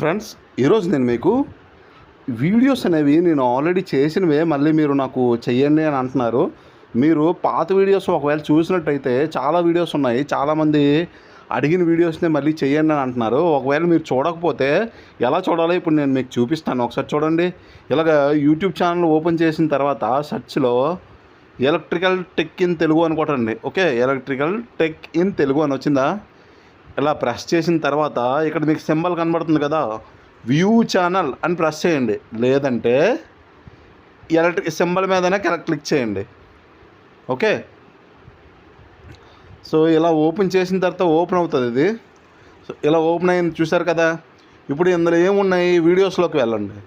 Friends ఈరోజు నేను మీకు వీడియోస్ అనేవి నేను ఆల్రెడీ చేసినవే మళ్ళీ మీరు నాకు చెయ్యండి అని అంటున్నారు. మీరు పాత వీడియోస్ ఒకవేళ చూసినట్టయితే చాలా వీడియోస్ ఉన్నాయి. చాలామంది అడిగిన వీడియోస్నే మళ్ళీ చేయండి అని అంటున్నారు. ఒకవేళ మీరు చూడకపోతే ఎలా చూడాలో ఇప్పుడు నేను మీకు చూపిస్తాను. ఒకసారి చూడండి. ఇలాగ యూట్యూబ్ ఛానల్ ఓపెన్ చేసిన తర్వాత సర్చ్లో ఎలక్ట్రికల్ టెక్ ఇన్ తెలుగు అని కొట్టండి. Okay electrical tech in Telugu అని వచ్చిందా? ఇలా ప్రెస్ చేసిన తర్వాత ఇక్కడ మీకు సింబల్ కనబడుతుంది కదా వ్యూ ఛానల్ అని ప్రెస్ చేయండి. లేదంటే ఎలక్ట్రిక్ సింబల్ మీదనే క్లిక్ చేయండి. ఓకే సో ఇలా ఓపెన్ చేసిన తర్వాత ఓపెన్ అవుతుంది ఇది. సో ఇలా ఓపెన్ అయింది చూసారు కదా? ఇప్పుడు ఇందులో ఏమున్నాయి? వీడియోస్లోకి వెళ్ళండి.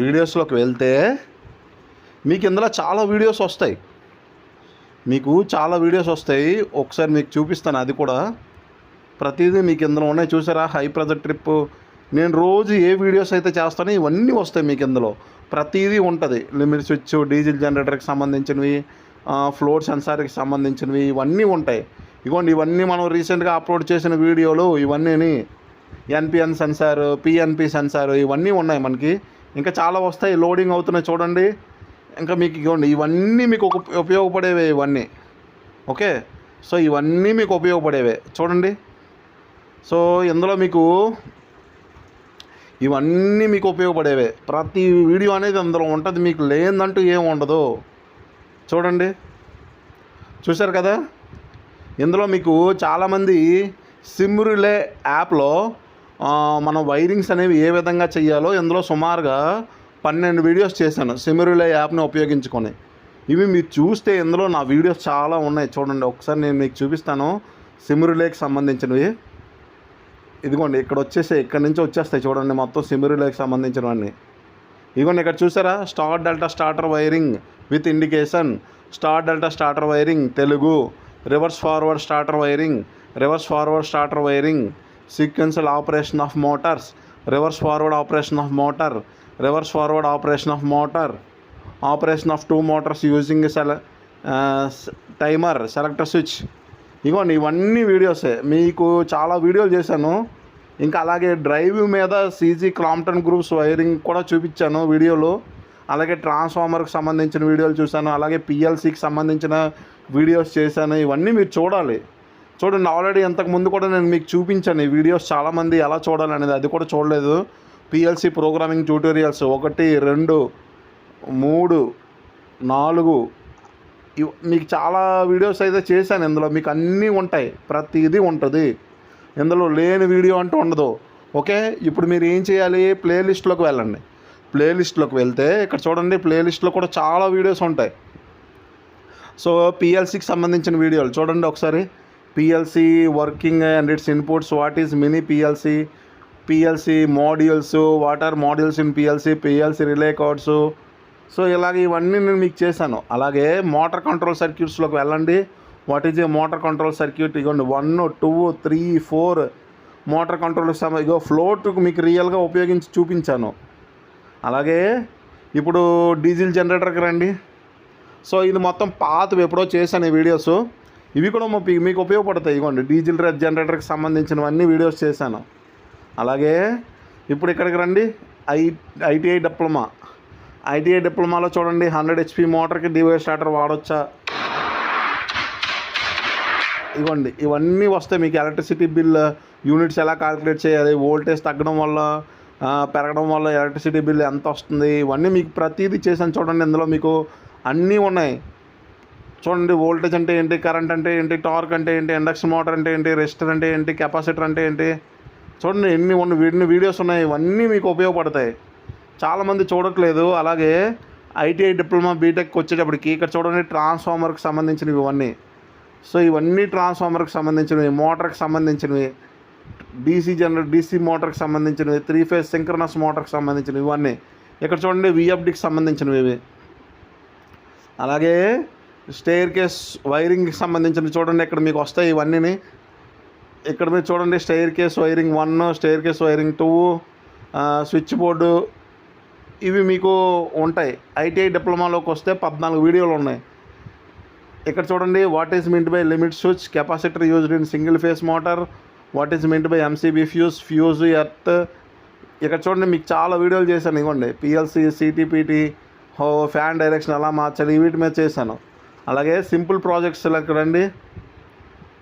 వీడియోస్లోకి వెళ్తే మీకు ఇందులో చాలా వీడియోస్ వస్తాయి. మీకు చాలా వీడియోస్ వస్తాయి. ఒకసారి మీకు చూపిస్తాను అది కూడా. ప్రతిదీ మీకు ఇందులో ఉన్నాయి. చూసారా? High pressure trip. నేను రోజు ఏ వీడియోస్ అయితే చేస్తానో ఇవన్నీ వస్తాయి మీకు ఇందులో. ప్రతిదీ ఉంటుంది. లిమిట్ స్విచ్ డీజిల్ జనరేటర్కి సంబంధించినవి ఫ్లోర్ సెన్సార్కి సంబంధించినవి ఇవన్నీ ఉంటాయి. ఇగోండి ఇవన్నీ మనం రీసెంట్గా అప్లోడ్ చేసిన వీడియోలు ఇవన్నీ ఎన్పిఎన్ సెన్సార్ పిఎన్పి సెన్సార్ ఇవన్నీ ఉన్నాయి మనకి. ఇంకా చాలా వస్తాయి. లోడింగ్ అవుతున్నాయి చూడండి. ఇంకా మీకు ఇవ్వండి ఇవన్నీ మీకు ఉపయోగపడేవే ఇవన్నీ. ఓకే? సో ఇవన్నీ మీకు ఉపయోగపడేవే. చూడండి. సో ఇందులో మీకు ఇవన్నీ మీకు ఉపయోగపడేవే. ప్రతి వీడియో అనేది అందులో ఉంటుంది. మీకు లేదంటూ ఏం ఉండదు. చూడండి. చూశారు కదా? ఇందులో మీకు చాలామంది సిమ్రులే యాప్లో మన వైరింగ్స్ అనేవి ఏ విధంగా చేయాలో ఇందులో సుమారుగా పన్నెండు వీడియోస్ చేశాను సిమ్రులే యాప్ని ఉపయోగించుకొని. ఇవి మీరు చూస్తే ఇందులో నా వీడియోస్ చాలా ఉన్నాయి. చూడండి. ఒకసారి నేను మీకు చూపిస్తాను. సిమ్రులేకి సంబంధించినవి. ఇదిగోండి ఇక్కడ వచ్చేసి ఇక్కడ నుంచి వచ్చేస్తాయి చూడండి మొత్తం సిమిరులకు సంబంధించినవన్నీ. ఇదిగోండి ఇక్కడ చూసారా? Star delta starter wiring with indication. Star delta starter wiring Telugu. Reverse forward starter wiring reverse forward starter wiring. Sequential operation of motors. Reverse forward operation of motor. Reverse forward operation of motor. Operation of two motors using cell timer selector switch. ఇగోండి ఇవన్నీ వీడియోసే. మీకు చాలా వీడియోలు చేశాను. ఇంకా అలాగే drive మీద CG Crompton groups wiring కూడా చూపించాను వీడియోలో. అలాగే ట్రాన్స్ఫార్మర్కి సంబంధించిన వీడియోలు చూశాను. అలాగే పిఎల్సికి సంబంధించిన వీడియోస్ చేశాను. ఇవన్నీ మీరు చూడాలి. చూడండి ఆల్రెడీ ఇంతకుముందు కూడా నేను మీకు చూపించాను ఈ వీడియోస్ చాలామంది ఎలా చూడాలి అనేది అది కూడా చూడలేదు. పిఎల్సి ప్రోగ్రామింగ్ ట్యూటోరియల్స్ ఒకటి రెండు మూడు నాలుగు. మీకు చాలా వీడియోస్ అయితే చేశాను ఇందులో. మీకు అన్నీ ఉంటాయి. ప్రతిదీ ఉంటుంది. ఇందులో లేని వీడియో అంటూ ఉండదు. ఓకే? ఇప్పుడు మీరు ఏం చేయాలి? ప్లేలిస్ట్లోకి వెళ్ళండి. ప్లేలిస్ట్లోకి వెళ్తే ఇక్కడ చూడండి ప్లేలిస్ట్లో కూడా చాలా వీడియోస్ ఉంటాయి. సో పిఎల్సికి సంబంధించిన వీడియోలు చూడండి ఒకసారి. PLC working and its inputs what is mini PLC PLC modules what are modules in PLC PLC relay cards so ఇలాగ ఇవన్నీ నేను మీకు చేశాను. అలాగే మోటార్ కంట్రోల్ సర్క్యూట్స్లోకి వెళ్ళండి. What is a motor control circuit ఇగోండి one two three four motor control సమ ఇగో ఫ్లోట్ మీకు రియల్గా ఉపయోగించి చూపించాను. అలాగే ఇప్పుడు డీజిల్ జనరేటర్కి రండి. సో ఇది మొత్తం పాతవి ఎప్పుడో చేశాను ఈ వీడియోస్ ఇవి కూడా మీకు ఉపయోగపడతాయి. ఇగోండి డీజిల్ జనరేటర్కి సంబంధించినవన్నీ వీడియోస్ చేశాను. అలాగే ఇప్పుడు ఇక్కడికి రండి. I ITI diploma. ఐటీఐ డిప్లొమాలో చూడండి. హండ్రెడ్ హెచ్పి మోటార్కి డివై స్టార్టర్ వాడొచ్చా? ఇవ్వండి. ఇవన్నీ వస్తాయి మీకు ఎలక్ట్రిసిటీ బిల్ యూనిట్స్ ఎలా కాలిక్యులేట్ చేయాలి వోల్టేజ్ తగ్గడం వల్ల పెరగడం వల్ల ఎలక్ట్రిసిటీ బిల్ ఎంత వస్తుంది ఇవన్నీ మీకు ప్రతిదీ చేశాను చూడండి ఇందులో మీకు అన్నీ ఉన్నాయి. చూడండి వోల్టేజ్ అంటే ఏంటి కరెంట్ అంటే ఏంటి టార్క్ అంటే ఏంటి ఇండక్షన్ మోటార్ అంటే ఏంటి రెజిస్టర్ అంటే ఏంటి కెపాసిటర్ అంటే ఏంటి చూడండి ఎన్ని ఉన్న వీడిని వీడియోస్ ఉన్నాయి ఇవన్నీ మీకు ఉపయోగపడతాయి. చాలామంది చూడట్లేదు అలాగే ఐటీఐ డిప్లొమా బీటెక్ వచ్చేటప్పటికి ఇక్కడ చూడండి ట్రాన్స్ఫార్మర్కి సంబంధించినవి ఇవన్నీ. సో ఇవన్నీ ట్రాన్స్ఫార్మర్కి సంబంధించినవి మోటార్కి సంబంధించినవి డీసీ జనరేటర్ డీసీ మోటార్కి సంబంధించినవి త్రీ ఫేజ్ సింక్రనస్ మోటార్కి సంబంధించినవి ఇవన్నీ. ఇక్కడ చూడండి విఎఫ్డికి సంబంధించినవి ఇవి. అలాగే స్టేర్ కేస్ వైరింగ్కి సంబంధించినవి చూడండి ఇక్కడ మీకు వస్తాయి ఇవన్నీ ఇక్కడ మీరు చూడండి staircase wiring one staircase wiring two switch board. ఇవి మీకు ఉంటాయి. ఐటీఐ డిప్లొమాలోకి వస్తే పద్నాలుగు వీడియోలు ఉన్నాయి. ఇక్కడ చూడండి what is meant by limit switch capacitor used in single phase motor what is meant by MCB fuse fuse earth ఇక్కడ చూడండి మీకు చాలా వీడియోలు చేశాను ఇవ్వండి. పిఎల్సి సిటీపీటీ హో ఫ్యాన్ డైరెక్షన్ ఎలా మార్చాలి వీటి మీద చేశాను. అలాగే సింపుల్ ప్రాజెక్ట్స్ ఇక్కడ రండి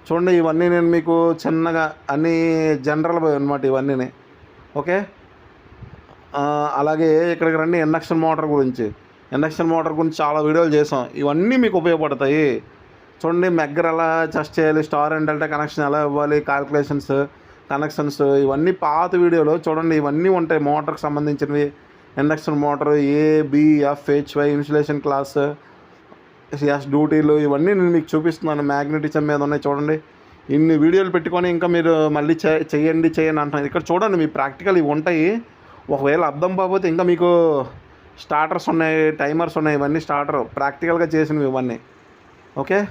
చూడండి ఇవన్నీ నేను మీకు చిన్నగా అన్నీ జనరల్ అనమాట ఇవన్నీ ఓకే అలాగే ఇక్కడికి రండి ఇండక్షన్ మోటార్ గురించి. ఇండక్షన్ మోటార్ గురించి చాలా వీడియోలు చేసాం. ఇవన్నీ మీకు ఉపయోగపడతాయి. చూడండి మెగ్గర ఎలా చెస్ట్ చేయాలి స్టార్ అండ్ డెల్టా కనెక్షన్ ఎలా ఇవ్వాలి క్యాల్కులేషన్స్ కనెక్షన్స్ ఇవన్నీ పాత వీడియోలో. చూడండి ఇవన్నీ ఉంటాయి మోటార్కి సంబంధించినవి. Induction motor A B F H Y insulation class S డ్యూటీలు ఇవన్నీ నేను మీకు చూపిస్తున్నాను. మ్యాగ్నెటిజం మీద ఉన్నాయి చూడండి. ఇన్ని వీడియోలు పెట్టుకొని ఇంకా మీరు మళ్ళీ చేయండి చేయండి అంటున్నారు. ఇక్కడ చూడండి మీ ప్రాక్టికల్ ఇవి ఉంటాయి. ఒకవేళ అర్థం కాకపోతే ఇంకా మీకు స్టార్టర్స్ ఉన్నాయి టైమర్స్ ఉన్నాయి ఇవన్నీ స్టార్టర్ ప్రాక్టికల్గా చేసినవి ఇవన్నీ. ఓకే?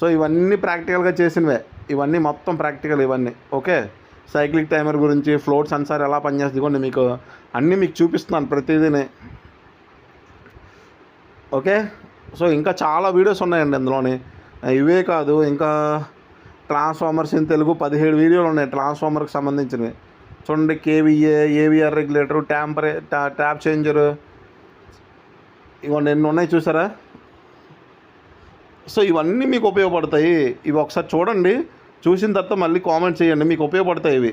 సో ఇవన్నీ ప్రాక్టికల్గా చేసినవే. ఇవన్నీ మొత్తం ప్రాక్టికల్ ఇవన్నీ. ఓకే? సైక్లిక్ టైమర్ గురించి ఫ్లోట్ సెన్సార్ ఎలా పనిచేస్తుంది కొన్ని మీకు అన్నీ మీకు చూపిస్తున్నాను ప్రతిదీనే. ఓకే? సో ఇంకా చాలా వీడియోస్ ఉన్నాయండి అందులోని ఇవే కాదు ఇంకా ట్రాన్స్ఫార్మర్స్ ఇన్ తెలుగు పదిహేడు వీడియోలు ఉన్నాయి ట్రాన్స్ఫార్మర్కి సంబంధించినవి. చూడండి కేవీఏ ఏవిఆర్ రెగ్యులేటర్ ట్యాంపరే ట్యాప్ చేంజరు. ఇవన్నీ ఎన్ని ఉన్నాయి చూసారా? సో ఇవన్నీ మీకు ఉపయోగపడతాయి. ఇవి ఒకసారి చూడండి. చూసిన తర్వాత మళ్ళీ కామెంట్ చేయండి. మీకు ఉపయోగపడతాయి ఇవి.